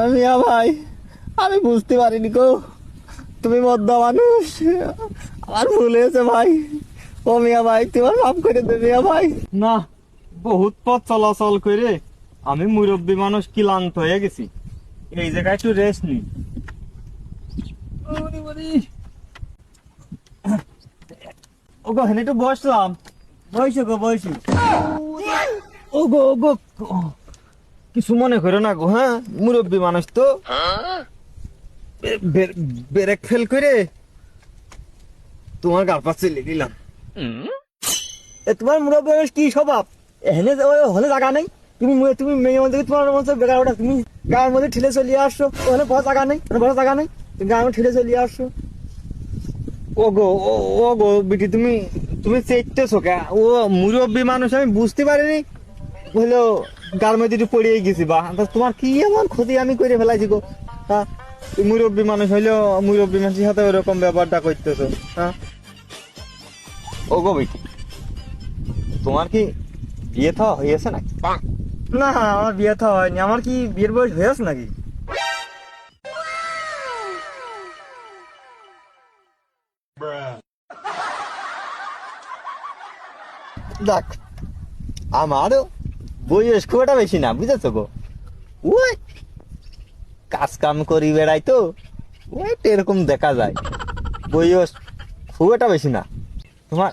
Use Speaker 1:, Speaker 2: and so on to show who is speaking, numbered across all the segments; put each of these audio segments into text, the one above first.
Speaker 1: আমি ভাই আমি বুঝতে পারিনি গো। তুমি মদ্দা মানুষ। আমার ভুল হয়েছে ভাই। ও মিয়া ভাই তোমার মাফ করে দে মিয়া ভাই।
Speaker 2: না বহুত পথ চলাচল করে আমি মুরব্বী মানুষ ক্লান্ত হয়ে গেছি। এই জায়গায় একটু রেস্ট নি। ও গো হেনে একটু বসলাম। বসো গো বসো। ও গো ও গো কিছু মনে করো না গো হ্যাঁ? মুরব্বী মানুষ তো। ব্রেক ফেল করে তোমার গাল পাশে দিলাম। এ তোমার মুরব্বী মানুষ কি স্বভাব? এখানে হলে জায়গা নেই। তুমি তুমি মেয়ে মধ্যে তোমার মধ্যে বেকার ওটা তুমি গায়ের মধ্যে ঠেলে চলিয়ে আসছো। ওখানে বড় জায়গা নেই বড় জায়গা নেই। তুমি গায়ের মধ্যে ঠেলে চলিয়ে আসছো। ও গো ও গো বিটি তুমি তুমি চেকতেছো কে? ও মুরব্বী মানুষ আমি বুঝতে পারিনি। হলো গার মধ্যে একটু পড়িয়ে গেছি বা তোমার কি এমন ক্ষতি আমি করে ফেলাইছি গো? হ্যাঁ মুরব্বী মানুষ হইলেও মুরব্বী মানুষের সাথে ওরকম ব্যাপারটা করতেছো হ্যাঁ ও গো বিটি তোমার কি বিয়ে থা হয়েছে নাকি? না আমার বিয়ে থা হয়নি। আমার কি বিয়ের বয়স হয়েছে নাকি?
Speaker 1: দেখ আমারও বয়স খুব একটা বেশি না বুঝেছ গো? ওই কাজ কাম করি বেড়াই তো ওই এরকম দেখা যায়। বয়স খুব একটা বেশি না। তোমার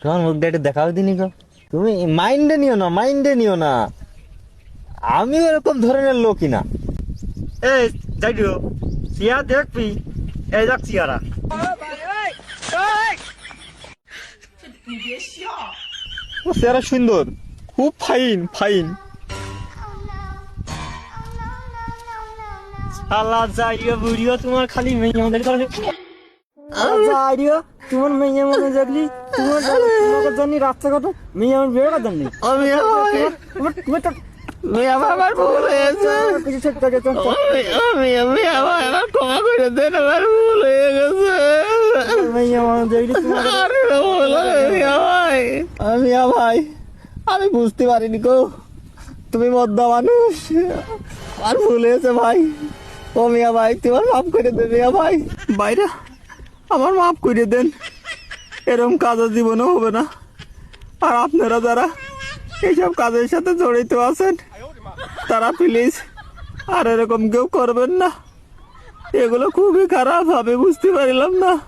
Speaker 1: তোমার মুখটা একটু দেখাও দিনি গো। তুমি মাইন্ডে নিও না মাইন্ডে নিও না। আমি এরকম ধরনের লোকই না।
Speaker 2: এই যাইডিও সিয়া দেখবি এই যাক সিয়ারা। ও সিয়ারা সুন্দর। খুব ফাইন ফাইন। আল্লাহ যাইও বুড়িও তোমার খালি মেয়ে আমাদের কারণে। যাইও তোমার মেয়ে মনে তোমার তোমাকে জানি মেয়ে আমার
Speaker 1: আমি
Speaker 2: তোমার তোমার তো
Speaker 1: আমি আমার ভুল হয়েছে।
Speaker 2: কিছু ঠিক থাকে তো
Speaker 1: আমি আমি আমি আমার আমার ক্ষমা করে দেন আমার ভুল হয়ে গেছে।
Speaker 2: মেয়ে আমার দেখলি তোমার
Speaker 1: ভুল হয়ে ভাই আমি ভাই আমি বুঝতে পারিনি গো। তুমি মদ্দা মানুষ। আর ভুল হয়েছে ভাই। ও মিয়া ভাই, তোমার মাফ করে দে মিয়া ভাই। বাইরে, আমার মাফ করে দেন। এরকম কাজের জীবনও হবে না। আর আপনারা যারা এইসব কাজের সাথে জড়িত আছেন, তারা প্লিজ আর এরকম কেউ করবেন না। এগুলো খুবই খারাপ, আমি বুঝতে পারলাম না।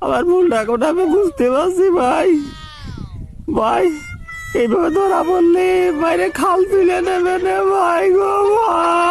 Speaker 1: আমার ভুলটা এখন আমি বুঝতে পারছি ভাই। ভাই এইভাবে ধরা বললে বাইরে খাল তুলে নেবে ভাই গো ভাই।